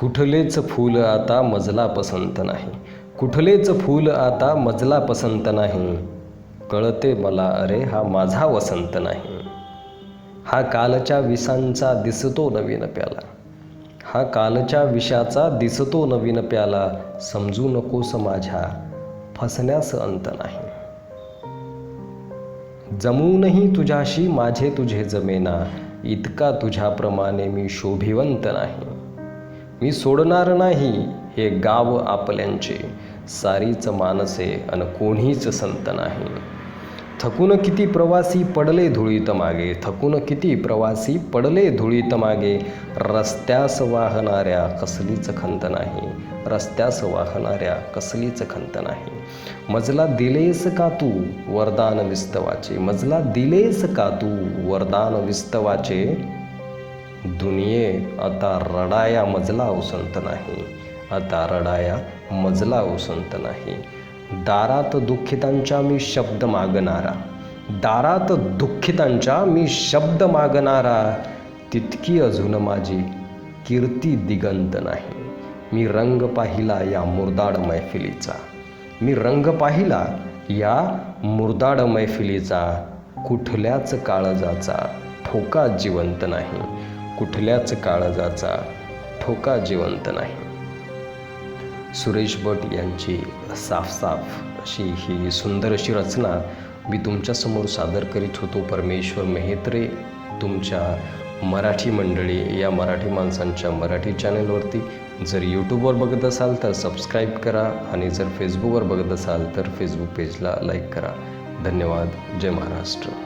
कुठलेच फूल आता मजला पसंत नाही. कुठलेच फूल आता मजला पसंत नाही. कळते मला अरे हा माझा वसंत नाही. हा कालच्या विसांचा दिसतो नवीन प्याला. हा कालच्या विषाचा दिसतो नवीन प्याला. समजू नकोस माझ्या फसण्यास अंत नाही. जमूनही तुझ्याशी माझे तुझे जमेना. इतका तुझ्याप्रमाणे मी शोभिवंत नाही. मी सोडणार नाही हे गाव आपल्यांचे. सारीच मानसे अन कोणीच संत नाही. थकून किती प्रवासी पडले धुळीत मागे. थकून किती प्रवासी पडले धुळीत मागे. रस्त्यास वाहणाऱ्या कसलीच खंत नाही. रस्त्यास वाहणाऱ्या कसलीच खंत नाही. मजला दिलेस का तू वरदान विस्तवाचे? मजला दिलेस का तू वरदान विस्तवाचे? दुनिये आता रडाया मजला उसंत नाही. आता रडाया मजला उसंत नाही. दारात दुःखितांच्या मी शब्द मागणारा. दारात दुःखितांच्या मी शब्द मागणारा. तितकी अजून माझी कीर्ती दिगंत नाही. मी रंग पाहिला या मुर्दाड मैफिलीचा. मी रंग पाहिला या मुरदाड मैफिलीचा. कुठल्याच काळजाचा ठोका जिवंत नाही. कुठल्याच काळजाचा ठोका जिवंत नाही. सुरेश भट यांची साफ अशी ही सुंदर अशी रचना मी तुमच्यासमोर सादर करीत होतो. परमेश्वर मेहेत्रे तुमच्या मराठी मंडळी या मराठी माणसांच्या मराठी चॅनलवरती. जर यूट्यूबवर बघत असाल तर सबस्क्राईब करा आणि जर फेसबुकवर बघत असाल तर फेसबुक पेजला लाईक करा. धन्यवाद. जय महाराष्ट्र.